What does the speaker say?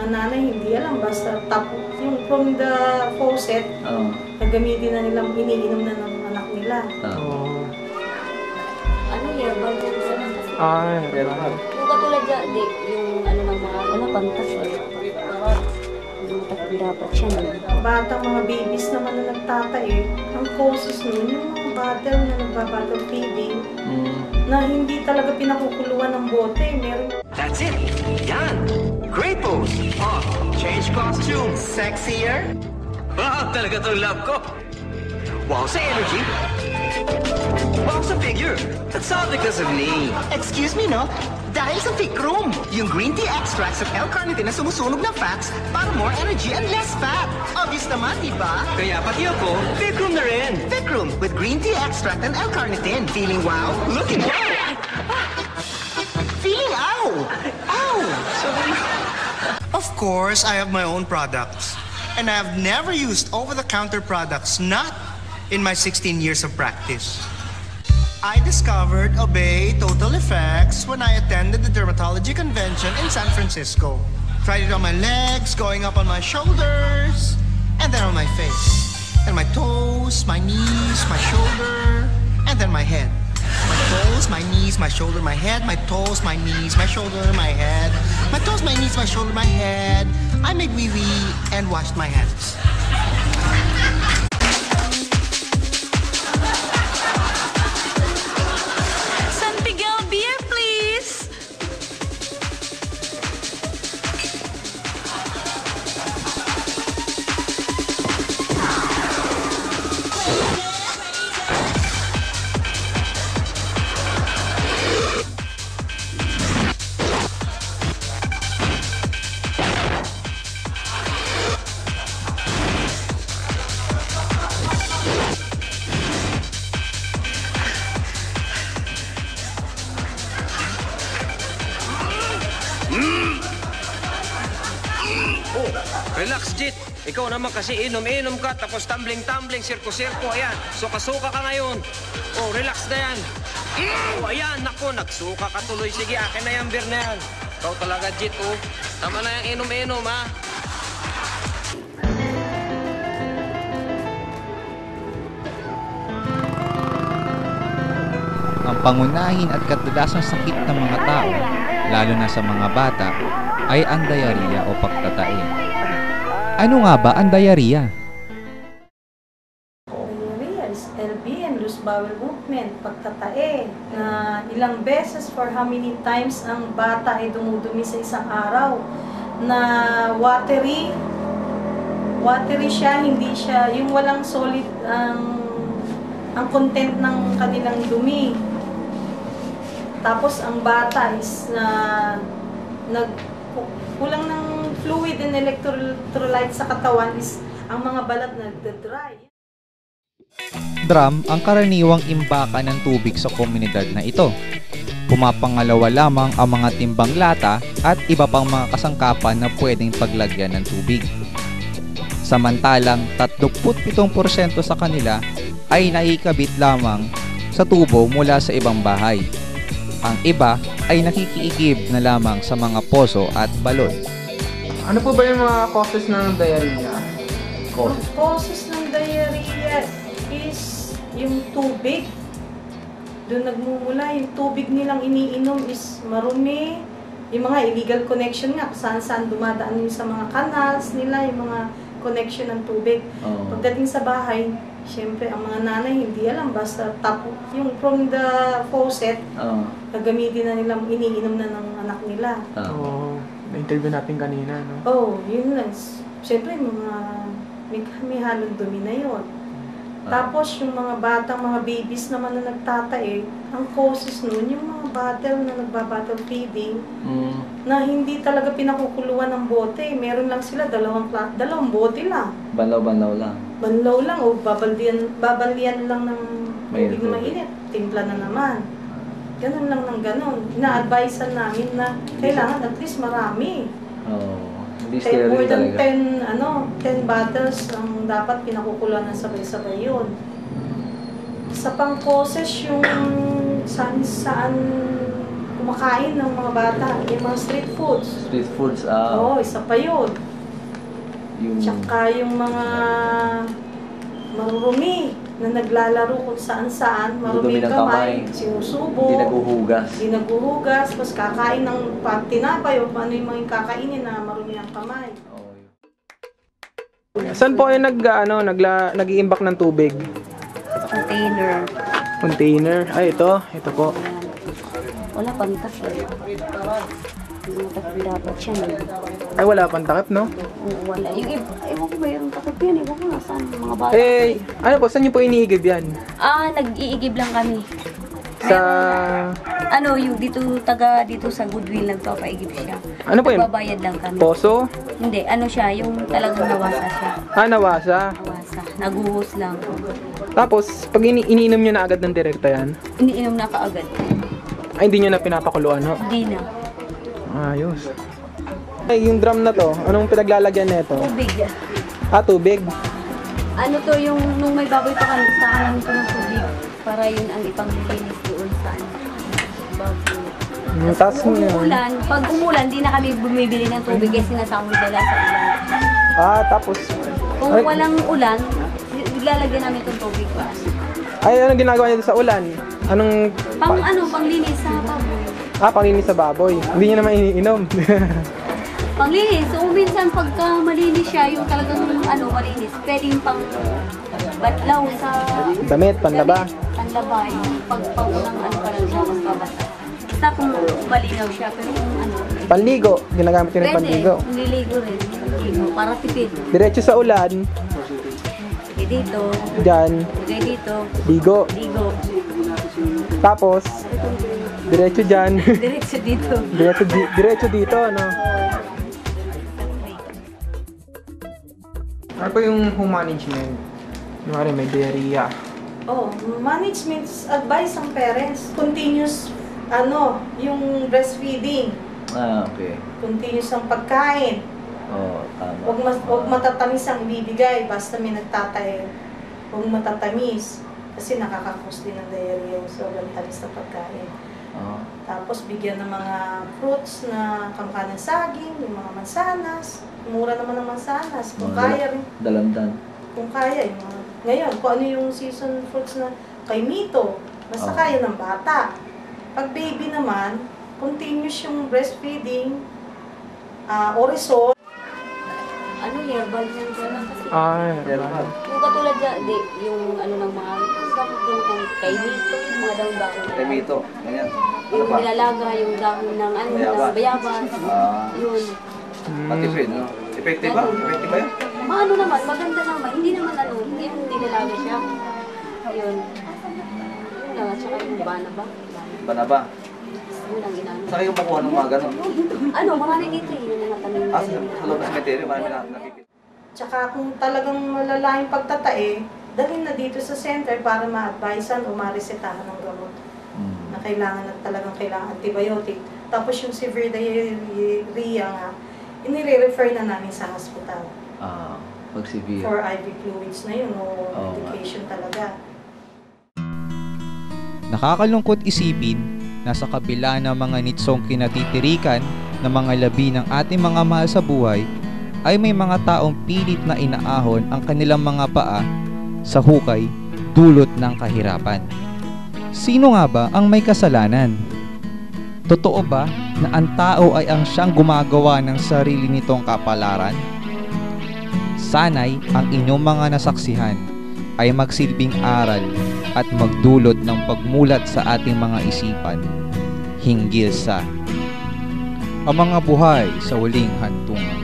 mga nanay hindi alam. Basta tap, yung from the faucet, Oo. gagamitin na nilang iniinom na ng anak nila. Oo. Ano yan? Bago isa lang kasi. Ah, Pero Yung katulad dyan, di, yung ano ng mga, ano, pantas eh. Yung tatlo dapat siya. no? Batang mga babies naman na nagtatae, ang causes nun, yung mga battle na nagbabattle feeding, mm, na hindi talaga pinakukuluan ng bote. Meron That's it. Yan. Great pose. Oh, change costume. Sexier. Wow, talaga tong love ko. Wow sa energy. Wow sa figure. That's all because of me. Excuse me, no? Dahil sa Thick Room, yung green tea extracts of L-carnitine na sumusunog ng fats para more energy and less fat. Obvious naman, di ba? Kaya pati ako, big room na rin. Thick Room with green tea extract and L-carnitine. Feeling wow? Looking wow! Ow! Ow! Of course, I have my own products. And I have never used over-the-counter products, not in my 16 years of practice. I discovered Obey Total Effects when I attended the dermatology convention in San Francisco. Tried it on my legs, going up on my shoulders, and then on my face. And my toes, my knees, my shoulder, and then my head. My toes, my knees, my shoulder, my head, my toes, my knees, my shoulder, my head. My toes, my knees, my shoulder, my head. I made wee wee and washed my hands. Ikaw naman kasi inom-inom ka, tapos tumbling-tumbling, sirko-sirko, ayan. Suka-suka ka ngayon. Oh, relax na yan. Oh, ayan, nako, nagsuka ka tuloy. Sige, akin na yan, beer na yan. Ikaw talaga, Jit, oh. Tama na yung inom-inom, ha? Ang pangunahin at kadalasang sakit ng mga tao, lalo na sa mga bata, ay ang diarrhea o pagtatae. Ano nga ba ang diarrhea? is LBM, loose bowel movement, pagtatae, na ilang beses for how many times ang bata ay dumudumi sa isang araw, na watery, watery siya, hindi siya, yung walang solid ang ang content ng kanilang dumi. Tapos ang bata is na nag kulang ng fluid and electrolyte sa katawan is ang mga balat nagda-dry. Drum ang karaniwang imbakan ng tubig sa komunidad na ito. Pumapangalawa lamang ang mga timbang lata at iba pang mga kasangkapan na pwedeng paglagyan ng tubig. Samantalang 37% sa kanila ay naikabit lamang sa tubo mula sa ibang bahay. Ang iba ay nakikiigib na lamang sa mga poso at balon. Ano po ba yung mga causes ng diarrhea? Ang causes ng diarrhea is yung tubig. Doon nagmumula, yung tubig nilang iniinom is marumi. Yung mga illegal connection nga, saan-saan dumadaan yung sa mga canals nila, yung mga connection ng tubig. Oo. Pagdating sa bahay, syempre ang mga nanay hindi alam, basta tap, yung from the faucet, Oo. gagamitin na nilang iniinom na ng anak nila. Oo. Oo. Na-interview natin kanina, no? Oh, yun lang. Siyempre, mga may, may halong dumi na yun. Tapos, yung mga batang, mga babies naman na nagtatae, ang causes nun, yung mga battle na nagbabattle feeding, Mm, na hindi talaga pinakukuluan ng bote. Meron lang sila, dalawang, dalawang bote lang. Banlaw-banlaw lang. Banlaw lang, o babaldian, babaldian lang ng tubig na mainit. Timpla na naman. Ganun lang ng ganun. Ina-advisean namin na kailangan at least marami. Oo. Hindi Ten, more than talaga. 10, ano, 10 bottles ang dapat pinakukuluan ng sabay-sabay yun. Sa pang causes yung saan saan kumakain ng mga bata, yung mga street foods. Street foods, ah. Oo, isa pa yun. Yung... Tsaka yung mga marurumi na naglalaro kung saan-saan, marumi Dudumi ng kamay, kamay. sinusubo, Hindi naguhugas. hindi naghuhugas, mas kakain ng tinapay o ano yung mga kakainin na marumi ang kamay. Saan po kayo nag, ano, nagla, nag-iimbak ng tubig? Container. Container. Ay, ito. Ito po. Wala pang takip. Yung takip dapat siya. eh. Ay, wala pang takip, no? Oo, wala. Yung iba, ewan ko ba yung takip yan? Ewan ko nasaan yung mga bata. Eh, ano po, saan niyo po iniigib yan? Ah, nag-iigib lang kami. Sa... Ano, yung dito, taga dito sa Goodwill, nagpapaigib siya. Ano po yun? Nagbabayad lang kami. Poso? Hindi, ano siya, yung talagang nawasa siya. Ah, nawasa. Nawasa. Naguhos lang. Tapos, pag ini iniinom niyo na agad ng direkta yan, Iniinom na kaagad. ay hindi niyo na pinapakuluan, no? Hindi na. Ayos. Ay, yung drum na to, anong pinaglalagyan nito? Tubig. Ah, tubig. Ano to yung nung may baboy pa kami sa kanan ko ng tubig para yun ang ipanglilinis doon sa ano. Baboy. Mm, Tapos, Kung umulan, pag umulan, di na kami bumibili ng tubig kasi sinasahod nila sa ulan. Ah, tapos, Kung Ay. walang ulan, lalagyan namin itong tubig pa. ay, anong ginagawa niyo sa ulan? Anong, Pang ano, panglinis sa baboy. Ah, panginis sa baboy. Hindi niyo naman iniinom. Panglinis. So, minsan pagka malinis siya, yung talagang ano, malinis, pwedeng pang batlaw sa Damit, panlaba. damit, Panlaba. Yung pag pangunang ano pa lang siya, mas babasa. Basta kung malinaw siya, pero kung ano, Panligo, ginagamit yun ng pwede, panligo. kung liligo rin, liligo, para tipid. Diretso sa ulan, Sige dito, dyan, sige dito, ligo. ligo. Tapos, diretso dyan. Diretso dito. diretso, di, diretso dito, ano? Ano po yung home management? Kunwari may diarrhea. Oh, management's advice ang parents. Continuous, ano, yung breastfeeding. Ah, okay. Continuous ang pagkain. Oo, tama. Huwag, mas, huwag matatamis ang bibigay, basta may nagtatay. Huwag matatamis. Kasi nakakakos din ng diarrhea yung sobrang tamis na pagkain. Oo. Tapos bigyan ng mga fruits na kamukha ng saging, yung mga mansanas. Mura naman ng mansanas. Kung Mga kaya rin, Dalandan. kung kaya, yung mga, ngayon, kung ano yung season fruits na kay Mito, basta Oo. kaya ng bata. Pag baby naman, continuous yung breastfeeding, ah orisol, Ano, herbal yan dyan kasi. Ah, Herbal. Yung katulad dyan, di, yung ano ng mga, bakit yung kay dito, yung mga daon-daon. Kay Mito. Ganyan. Ano Yung pa? nilalaga, yung dahon ng ano, Bayabas. ng bayabas. Ah, Yun. matipid, no? Effective ba? Effective ba yun? Ano naman, maganda naman. Hindi naman ano, hindi yung nilalaga siya. Yun. Yun lang, at saka yung bana ba? Ba na ba? Yun ang inano. Saan kayo makuha ng mga gano'n? Ano, marami dito eh, yung mga tanim Ah, sa sa loob ng cemetery, marami na nakikita. Tsaka kung talagang malala yung pagtatae, dalhin na dito sa center para ma-advisean o ma-resetahan ng gamot Hmm. na kailangan na talagang kailangan antibiotic. Tapos yung severe diarrhea nga, inire-refer na namin sa hospital Ah, pag severe. for IV fluids na yun o nga. medication talaga. Nakakalungkot isipin na sa kabila ng mga nitsong kinatitirikan ng mga labi ng ating mga mahal sa buhay, ay may mga taong pilit na inaahon ang kanilang mga paa sa hukay dulot ng kahirapan. Sino nga ba ang may kasalanan? Totoo ba na ang tao ay ang siyang gumagawa ng sarili nitong kapalaran? Sanay ang inyong mga nasaksihan ay magsilbing aral at magdulot ng pagmulat sa ating mga isipan hinggil sa ang mga buhay sa huling hantungan.